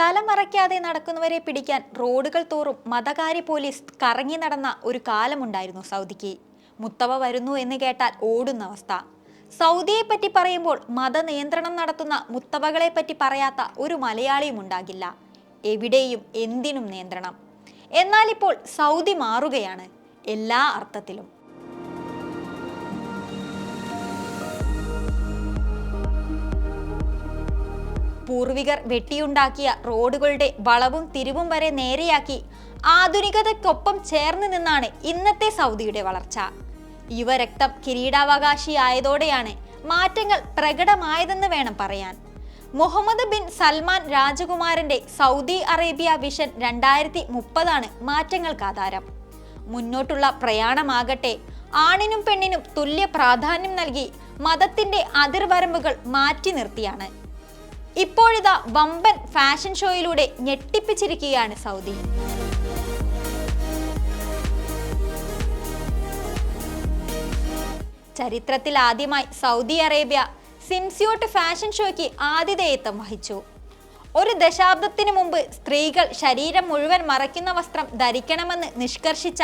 തലമറയ്ക്കാതെ നടക്കുന്നവരെ പിടിക്കാൻ റോഡുകൾ തോറും മതകാരി പോലീസ് കറങ്ങി നടന്ന ഒരു കാലമുണ്ടായിരുന്നു സൗദിക്ക്. മുത്തവ വരുന്നു എന്ന് കേട്ടാൽ ഓടുന്ന അവസ്ഥ. സൗദിയെ പറ്റി പറയുമ്പോൾ മതനിയന്ത്രണം നടത്തുന്ന മുത്തവകളെ പറ്റി പറയാത്ത ഒരു മലയാളിയും ഉണ്ടാകില്ല. എവിടെയും എന്തിനും നിയന്ത്രണം. എന്നാൽ ഇപ്പോൾ സൗദി മാറുകയാണ് എല്ലാ അർത്ഥത്തിലും. പൂർവികർ വെട്ടിയുണ്ടാക്കിയ റോഡുകളുടെ വളവും തിരിവും വരെ നേരെയാക്കി ആധുനികതയ്ക്കൊപ്പം ചേർന്ന് നിന്നാണ് ഇന്നത്തെ സൗദിയുടെ വളർച്ച. യുവരക്തം കിരീടാവകാശിയായതോടെയാണ് മാറ്റങ്ങൾ പ്രകടമായതെന്ന് വേണം പറയാൻ. മുഹമ്മദ് ബിൻ സൽമാൻ രാജകുമാരന്റെ സൗദി അറേബ്യ വിഷൻ രണ്ടായിരത്തി മുപ്പതാണ് മാറ്റങ്ങൾക്ക് ആധാരം. മുന്നോട്ടുള്ള പ്രയാണമാകട്ടെ ആണിനും പെണ്ണിനും തുല്യ പ്രാധാന്യം നൽകി മതത്തിന്റെ അതിർവരമ്പുകൾ മാറ്റി നിർത്തിയാണ്. ഇപ്പോഴിതാ വമ്പൻ ഫാഷൻ ഷോയിലൂടെ ഞെട്ടിപ്പിച്ചിരിക്കുകയാണ് സൗദി. ചരിത്രത്തിൽ ആദ്യമായി സൗദി അറേബ്യ സിംസ്യൂട്ട് ഫാഷൻ ഷോയ്ക്ക് ആതിഥേയത്വം വഹിച്ചു. ഒരു ദശാബ്ദത്തിനു മുമ്പ് സ്ത്രീകൾ ശരീരം മുഴുവൻ മറയ്ക്കുന്ന വസ്ത്രം ധരിക്കണമെന്ന് നിഷ്കർഷിച്ച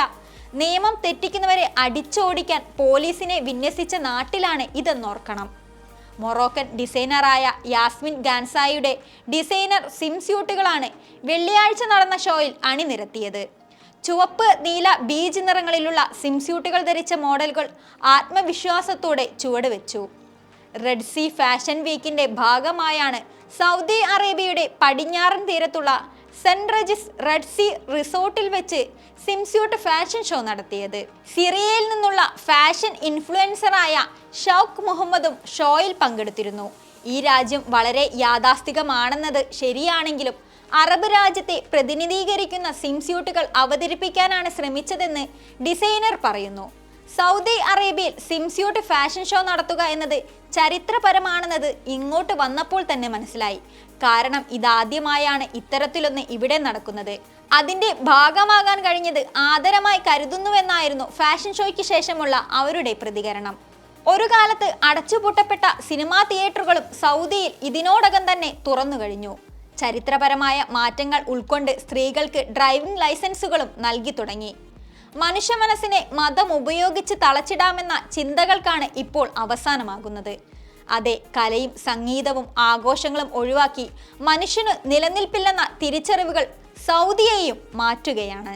നിയമം തെറ്റിക്കുന്നവരെ അടിച്ചോടിക്കാൻ പോലീസിനെ വിന്യസിച്ച നാട്ടിലാണ് ഇതെന്നോർക്കണം മൊറോക്കൻ ഡിസൈനറായ യാസ്മിൻ ഗാൻസായുടെ ഡിസൈനർ സിംസ്യൂട്ടുകളാണ് വെള്ളിയാഴ്ച നടന്ന ഷോയിൽ അണിനിരത്തിയത്. ചുവപ്പ് നീല ബീജ് നിറങ്ങളിലുള്ള സിംസ്യൂട്ടുകൾ ധരിച്ച മോഡലുകൾ ആത്മവിശ്വാസത്തോടെ ചുവടുവെച്ചു. റെഡ് സീ ഫാഷൻ വീക്കിന്റെ ഭാഗമായാണ് സൗദി അറേബ്യയുടെ പടിഞ്ഞാറൻ തീരത്തുള്ള സെന്റ് റെജിസ് റെഡ് സി റിസോർട്ടിൽ വെച്ച് സിംസ്യൂട്ട് ഫാഷൻ ഷോ നടത്തിയത്. സിറിയയിൽ നിന്നുള്ള ഫാഷൻ ഇൻഫ്ലുവൻസറായ ഷൗക്ക് മുഹമ്മദും ഷോയിൽ പങ്കെടുത്തിരുന്നു. ഈ രാജ്യം വളരെ യാഥാസ്ഥികമാണെന്നത് ശരിയാണെങ്കിലും അറബ് രാജ്യത്തെ പ്രതിനിധീകരിക്കുന്ന സിംസ്യൂട്ടുകൾ അവതരിപ്പിക്കാനാണ് ശ്രമിച്ചതെന്ന് ഡിസൈനർ പറയുന്നു. സൗദി അറേബ്യയിൽ സിംസ്യൂട്ട് ഫാഷൻ ഷോ നടത്തുക എന്നത് ചരിത്രപരമാണെന്നത് ഇങ്ങോട്ട് വന്നപ്പോൾ തന്നെ മനസ്സിലായി. കാരണം ഇതാദ്യമായാണ് ഇത്തരത്തിലൊന്ന് ഇവിടെ നടക്കുന്നത്. അതിന്റെ ഭാഗമാകാൻ കഴിഞ്ഞത് ആദരമായി കരുതുന്നുവെന്നായിരുന്നു ഫാഷൻ ഷോയ്ക്ക് ശേഷമുള്ള അവരുടെ പ്രതികരണം. ഒരു കാലത്ത് അടച്ചുപൂട്ടപ്പെട്ട സിനിമാ തിയേറ്ററുകളും സൗദിയിൽ ഇതിനോടകം തന്നെ തുറന്നു കഴിഞ്ഞു. ചരിത്രപരമായ മാറ്റങ്ങൾ ഉൾക്കൊണ്ട് സ്ത്രീകൾക്ക് ഡ്രൈവിംഗ് ലൈസൻസുകളും നൽകി തുടങ്ങി. മനുഷ്യ മനസ്സിനെ മതം ഉപയോഗിച്ച് തളച്ചിടാമെന്ന ചിന്തകൾക്കാണ് ഇപ്പോൾ അവസാനമാകുന്നത്. അതെ കലയും സംഗീതവും ആഘോഷങ്ങളും ഒഴിവാക്കി മനുഷ്യന് നിലനിൽപ്പില്ലെന്ന തിരിച്ചറിവുകൾ സൗദിയെയും മാറ്റുകയാണ്.